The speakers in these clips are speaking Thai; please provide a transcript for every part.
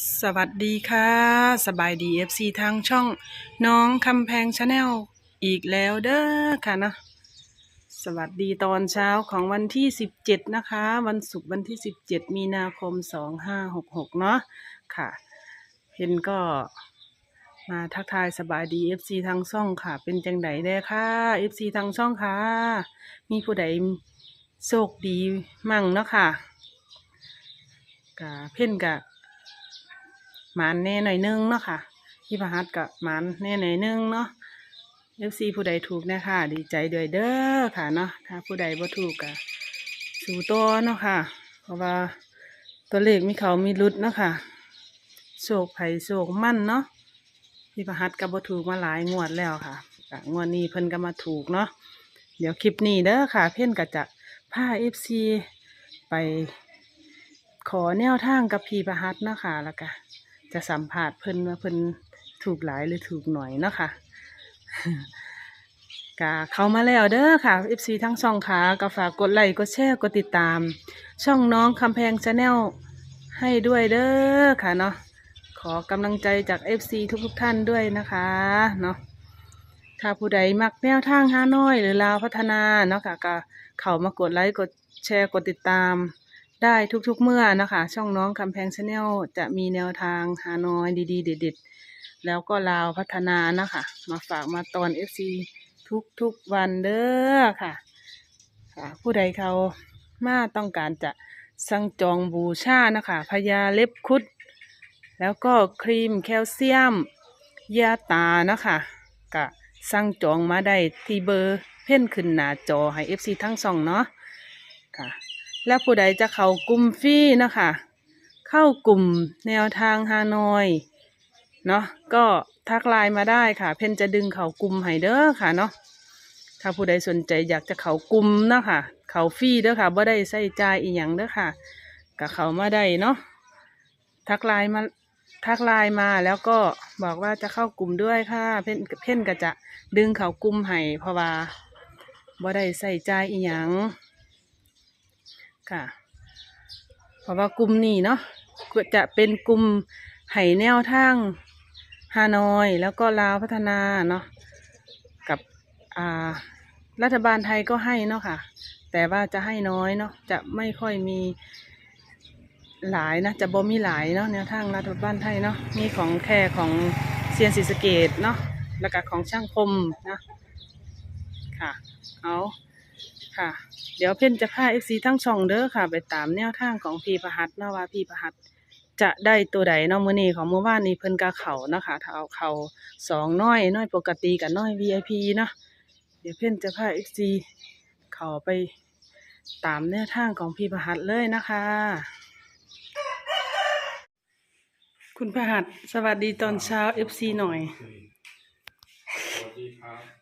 สวัสดีค่ะ สบายดี FC ทางช่อง น้องคำแพงชาแนลอีกแล้วเด้อค่ะนะ สวัสดีตอนเช้าของวันที่ 17 นะคะ วันศุกร์วันที่ 17 มีนาคม 2566 เนาะค่ะ เพนก็มาทักทายสบายดี FC ทางช่องค่ะ เป็นจังไดเด้ค่ะ FC ทางช่องค่ะ มีผู้ใดโชคดีมั่งเนาะค่ะกะเพ่นกะ หมานแน่หน่อยนึงเนาะค่ะพี่ประหัสกับหมานแน่หน่อยนึงเนาะเอฟซีผู้ใดถูกนะคะดีใจด้วยเด้อค่ะเนาะถ้าผู้ใดบ่ถูกก็สู่ตัวเนาะค่ะ เพราะว่าตัวเลขมีเขามีรุดเนาะค่ะโศกไผ่โศกมั่นเนาะพี่ประหัสกับบ่ถูกมาหลายงวดแล้วค่ะก็งวดนี้เพิ่นก็มาถูกเนาะเดี๋ยวคลิปนี้เด้อค่ะ เพิ่นก็จะพาเอฟซีไปขอแนวทางกับพี่ประหัสเนาะค่ะแล้วก็ จะสัมผัสเพิ่นว่าเพิ่นถูกหลายหรือถูกหน่อยเนาะค่ะกะเข้ามาแล้วเด้อค่ะ FC ทั้งช่องขาก็ฝากกดไลค์กดแชร์กดติดตาม ช่องน้องคำแพงชาแนลให้ด้วยเด้อค่ะเนาะขอกำลังใจจาก FC ทุกๆท่านด้วยนะคะเนาะถ้าผู้ใดมักแนวทางฮาน้อย หรือลาวพัฒนาเนาะค่ะก็เข้ามากดไลค์กดแชร์กดติดตาม ได้ทุกๆเมื่อนะคะ ช่องน้องคำแพงชาแนลจะมีแนวทางฮานอยดีๆ เด็ดๆ แล้วก็ลาวพัฒนานะคะ มาฝากมาตอน FC ทุกๆวันเด้อค่ะค่ะ ผู้ใดเขามาต้องการจะสั่งจองบูชานะคะพญาเล็บคุด แล้วก็ครีมแคลเซียมยาตานะคะกะสั่งจองมาได้ที่เบอร์เพ่นขึ้นหน้าจอให้ FC ทั้งสองเนาะค่ะ แล้วผู้ใดจะเข้ากลุ่มฟรีนะคะ เข้ากลุ่มแนวทางฮานอยเนาะก็ทักไลน์มาได้ค่ะ เพนจะดึงเขากลุ่มให้เด้อค่ะเนาะถ้าผู้ใดสนใจอยากจะเขากลุ่มนะคะเขาฟรีเด้อค่ะบ่ได้ใส่ใจายอีหยังเด้อค่ะก็เขามาได้เนาะทักไลน์มาทักไลน์มาแล้วก็บอกว่าจะเข้ากลุ่มด้วยค่ะเพ่นเพ่นก็จะดึงเขากลุ่มให้เพราะว่าบ่ได้ใส่ใจอีหยัง ค่ะ เพราะว่ากลุ่มนี้เนาะก็จะเป็นกลุ่มไห่แนวทางฮานอยแล้วก็ลาวพัฒนาเนาะกับอ่ารัฐบาลไทยก็ให้เนาะค่ะ แต่ว่าจะให้น้อยเนาะจะไม่ค่อยมีหลายนะจะบ่มีหลายเนาะแนวทางรัฐบาลไทยเนาะมีของแค่ของเซียนศรีสเกตเนาะแล้วก็ของช่างคมนะค่ะเอา ค่ะ เดี๋ยวเพ่นจะพาเอฟซีทั้งช่องเด้อค่ะ ไปตามแนวทางของพี่ประหัตเนาะว่าพี่ประหัตจะได้ตัวใดเนาะมื้อนี้ของเมื่อวานนี้เพิ่นกาเขานะคะถ้าเอาเขาสองน้อยน้อยปกติกับน้อย VIP เนาะเดี๋ยวเพ่นจะพาเอฟซีเขาไปตามแนวทางของพี่ประหัตเลยนะคะ คุณประหัตสวัสดีตอนเช้าเอฟซีหน่อย สวัสดีครับ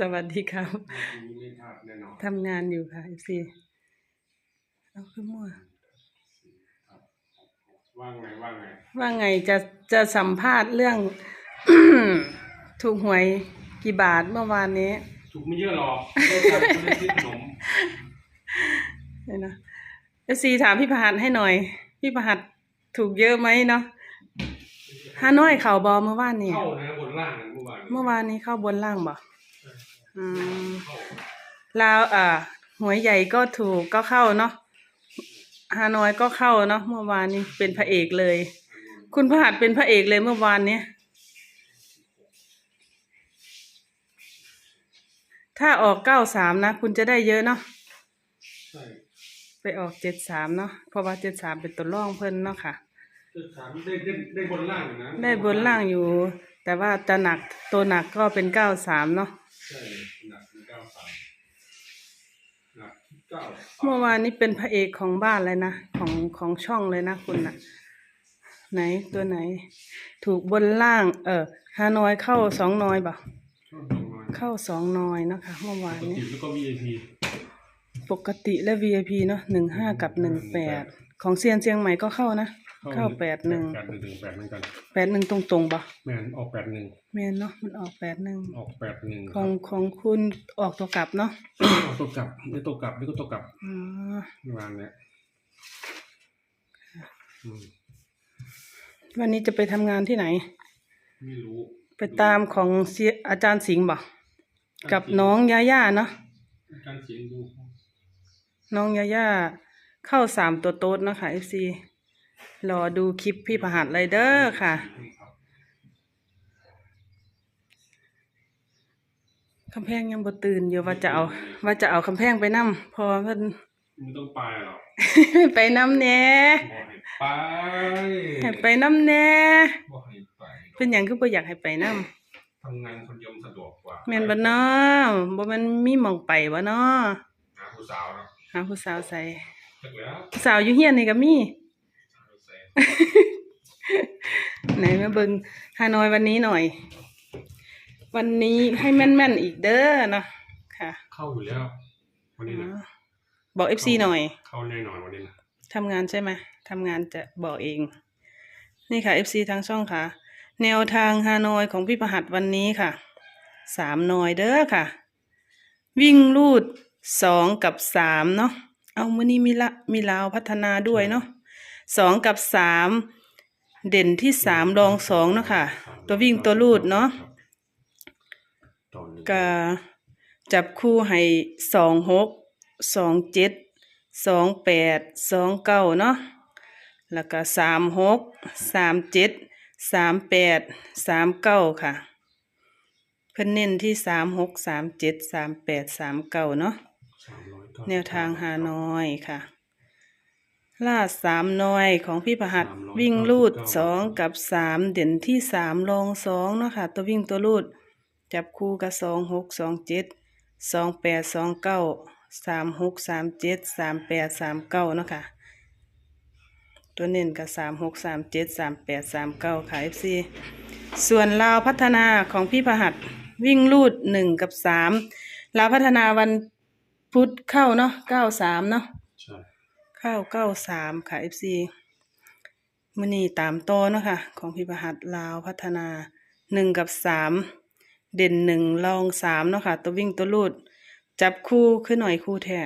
สวัสดีครับวันนี้ไม่พลาดแน่นอนทำงานอยู่ค่ะเอฟซีเอาขึ้นมั่วว่างไงว่างไงว่าไงจะจะสัมภาษณ์เรื่อง ถูกหวยกี่บาทเมื่อวานนี้ถูกไม่เยอะหรอกไม่ได้ไม่ได้ซื้อขนมเนี่ยวนะเอฟซีถามพี่ประหัตให้หน่อย พี่ประหัตถูกเยอะไหมเนาะฮาน้อยเข่าบอเมื่อวานนี้เข้านะบนล่างนะเมื่อวานเมื่อวานนี้เข้าบนล่างบ่ อืมเข้าลาวอ่าหวยใหญ่ก็ถูกก็เข้าเนาะฮานอยก็เข้าเนาะเมื่อวานนี้เป็นพระเอกเลย คุณพระหัตถ์เป็นพระเอกเลยเมื่อวานเนี้ยถ้าออกเก้าสามนะ คุณจะได้เยอะเนาะใช่ไปออกเจ็ดสามเนาะเพราะว่าเจ็ดสามเป็นตัวร่องเพิ่นเนาะค่ะจะถามได้ได้ได้บนล่างอยู่นะได้บนล่างอยู่ แต่ว่าจะหนักตัวหนักก็เป็นเก้าสามเนาะ ใช่หนักเก้าสามหนักเก้าเมื่อวานนี้เป็นพระเอกของบ้านเลยนะ ของของช่องเลยนะคุณน่ะไหนตัวไหน ถูกบนล่าง เออฮานอยเข้าสองนอยบ่ช่วงประมาณเข้าสองนอยนะคะเมื่อวานปกนี้ติแล้วก็ VIP ปกติและ VIP เนาะหนึ่งห้ากับหนึ่งแปดของเซียนเชียงใหม่ก็เข้านะ เข้าแปดหนึ่ง แปดหนึ่งถึงแปดเหมือนกันแปดหนึ่งตรงตรงๆบ่แม่นออกแปดหนึ่งแม่นเนาะมันออกแปดหนึ่งออกแปดหนึ่งของของคุณออกตัวกลับเนาะออกตัวกลับนี่ตัวกลับนี่ก็ตัวกลับอ๋อประมาณเนี้ยอืมวันนี้จะไปทำงานที่ไหน ไม่รู้ไปตามของเสียอาจารย์สิงห์บ่กับน้องยาย่าเนาะการเสียงดูน้องยาย่าเข้าสามตัวโต๊ดเนาะค่ะ FC รอดูคลิปพี่ประหัสไรเดอร์ค่ะ คำแพงยังบ่ตื่นอยู่ว่าจะเอา ว่าจะเอาคำแพงไปนํพอเพิ่นไม่ต้องไปหรอก ไปน้ำแหน่บอกให้ไปให้ไปน้ำแหน่บอกให้ไปเป็นหยังคือบ่อยากให้ไปน้ทำงานคนเดียวมันสะดวกกว่าำแม่นบ่เนาะบ่แมันมีหม่องไปบ่เนาะหาผู้สาวเนาะหาผู้สาวใส่เสร็จแล้วผู้สาวอยู่เฮียนนี่ก็มีสาวใส่ ไหนมาเบิ่งฮานอยวันนี้หน่อย วันนี้ให้แม่นๆอีกเด้อเนาะค่ะเข้าอยู่แล้ว วันนี้นะบอก FC หน่อย เข้าแน่นอนวันนี้นะทำงานใช่ไหมทำงานจะบอกเอง นี่ค่ะ FC ทางช่องค่ะ แนวทางฮานอยของพี่ประหัสวันนี้ค่ะสามหน่อยเด้อค่ะ วิ่งลูดสองกับสามเนาะเอามือนี้มีละมีลาวพัฒนาด้วยเนาะ สองกับสามเด่นที่สามรองสองเนาะค่ะ ตัววิ่งตัวลูดเนาะตอนนี้ก็จับคู่ให้สองหกสองเจ็ดสองแปดสองเก้าเนาะแล้วก็สามหกสามเจ็ดสามแปดสามเก้าค่ะ เพิ่นเน้นที่สามหกสามเจ็ดสามแปดสามเก้าเนาะสามร้อยเก้แนวทางหาน้อยค่ะ ลาดสามน้อยของพี่ประหัดวิ่งลูดสองกับสามเด่นที่สามรองสองเนาะค่ะ ตัววิ่งตัวลูด จับคู่กับสองหกสองเจ็ดสองแปดสองเก้าสามหกสามเจ็ดสามแปดสามเก้าเนาะค่ะ ตัวเน้นกับสามหกสามเจ็ดสามแปดสามเก้าค่ะ FC ส่วนลาวพัฒนาของพี่ประหัดวิ่งลูดหนึ่งกับสามลาวพัฒนาวันพุธเข้าเนาะเก้าสามเนาะใช่เข้าเก้าสามค่ะ FC มือนี้ตามต่อเนาะค่ะ ของพิพหัสลาวพัฒนาหนึ่งกับสามเด่นหนึ่งรองสามเนาะค่ะ ตัววิ่งตัวลูด จับคู่ขึ้นหน่อยคู่แท้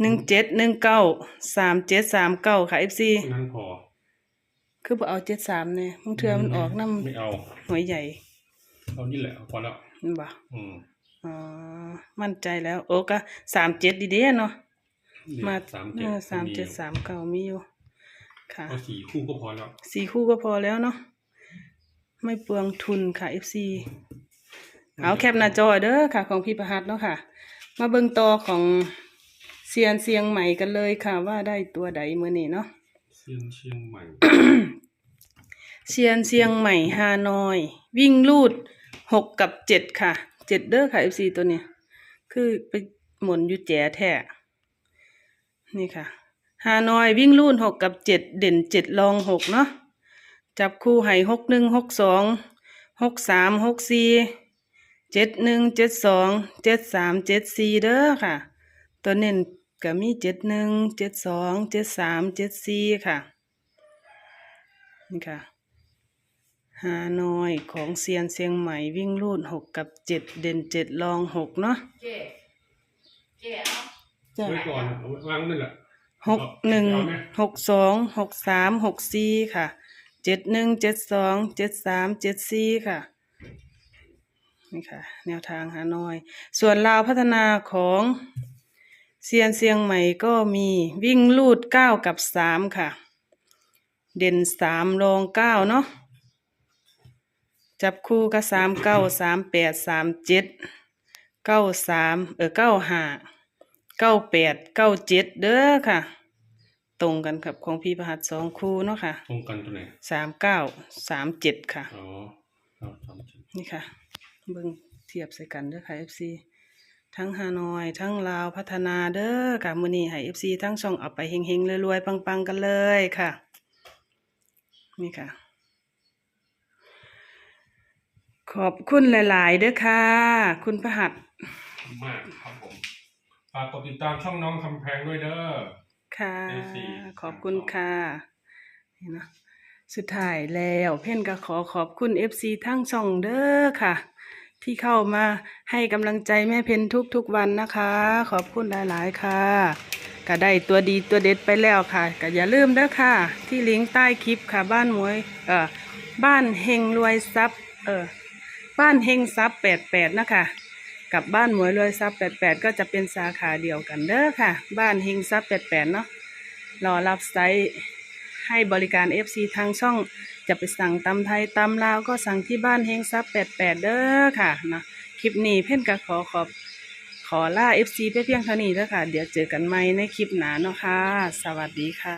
หนึ่งเจ็ดหนึ่งเก้าสามเจ็ดสามเก้าค่ะ FC นั้นพอ คือบ่เอาเจ็ดสามเนี่ยบางเทื่อมันออกน้ไม่เอาำหวยใหญ่เอานี่แหละพอแล้ว มันบ่อืมอ๋อมั่นใจแล้ว โอ้ก็สามเจ็ดดีเด้เนาะเนี่ย มาสามเอเจ็ดอสามเจ็ดสามเก้ามีอยู่ค่ะเอาสี่คู่ก็พอแล้วสี่คู่ก็พอแล้วเนาะไม่เปลืองทุนค่ะ FC เอาแคปหน้าจอเด้อค่ะ ของพี่ประหัสเนาะค่ะ มาเบิ่งต่อของเซียนเสียงใหม่กันเลยค่ะ ว่าได้ตัวใดมื้อนี้เนาะเชียงเชียงใหม่เซียนเสียงใหม่ฮานอย วิ่งลูดหกกับเจ็ดค่ะเจ็ดเด้อค่ะ FC ตัวเนี้ยคือไปหมุนอยู่แจ๋แท้ นี่ค่ะฮานอยวิ่งลูดหกกับเจ็ดเด่นเจ็ดรองหกเนาะจับคู่ให้หกหนึ่งหกสองหกสามหกสี่เจ็ดหนึ่งเจ็ดสองเจ็ดสามเจ็ดสี่เด้อค่ะ ตัวเน้นก็มีเจ็ดหนึ่งเจ็ดสองเจ็ดสามเจ็ดสี่ค่ะนี่ค่ะฮานอยของเซียนเชียงใหม่วิ่งลูดหกกับเจ็ดเด่นเจ็ดรองหกเนาะเจ๊เจ๊ จ้ะไว้ก่อนเอาไว้วางนั่นแหละ หกหนึ่งเอาไหมหกสองหกสามหกสี่ค่ะเจ็ดหนึ่งเจ็ดสองเจ็ดสามเจ็ดสี่ค่ะนี่ค่ะ แนวทางฮานอย ส่วนลาวพัฒนาของเซียนเชียงใหม่ก็มีวิ่งลูดเก้ากับสามค่ะ เด่นสามรองเก้าเนาะจับคู่ก็สามเก้าสามแปดสามเจ็ดเก้าสามเออเก้าห้า เก้าแปดเก้าเจ็ดเด้อค่ะ ตรงกันกับของพี่ประหัสสองคู่เนาะค่ะตรงกันตัวไหนสามเก้าสามเจ็ดค่ะ อ๋อเอาสามเจ็ดนี่ค่ะ เบิ่งเทียบใส่กันเด้อค่ะ FC ทั้งฮานอย ทั้งลาวพัฒนาเด้อค่ะมื้อนี้ให้ FC ทั้งช่องเอาไปเฮงๆรวยๆปังๆ กันเลยค่ะ นี่ค่ะ ขอบคุณหลาย ๆ เด้อค่ะ คุณประหัสมากครับผม ฝากกดติดตามช่องน้องคำแพงด้วยเด้อ ค่ะ FC ขอบคุณค่ะนี่นะสุดท้ายแล้วเพ่นก็ขอขอบคุณ FC ทั้งช่องเด้อค่ะ ที่เข้ามาให้กำลังใจแม่เพนทุกๆวันนะคะ ขอบคุณหลายๆค่ะก็ได้ตัวดีตัวเด็ดไปแล้วค่ะก็อย่าลืมเด้อค่ะ ที่ลิงก์ใต้คลิปค่ะ บ้านหมวยเออบ้านเฮงรวยทรัพย์เออบ้านเฮงทรัพย์แปดแปดนะคะ กับบ้านหมวยรวยทรัพย์แปดแปดก็จะเป็นสาขาเดียวกันเด้อค่ะ บ้านเฮงทรัพย์แปดแปดเนาะรอรับไซส์ให้บริการ FC ทางช่องจะไปสั่งตำไทยตำลาวก็สั่งที่บ้านเฮงซับแปดแปดเด้อค่ะนะคลิปนี้เพ่นก็ขอขอบขอล่า FC ไปเพียงเท่านี้เด้อค่ะ เดี๋ยวเจอกันใหม่ในคลิปหน้าเนาะค่ะ สวัสดีค่ะ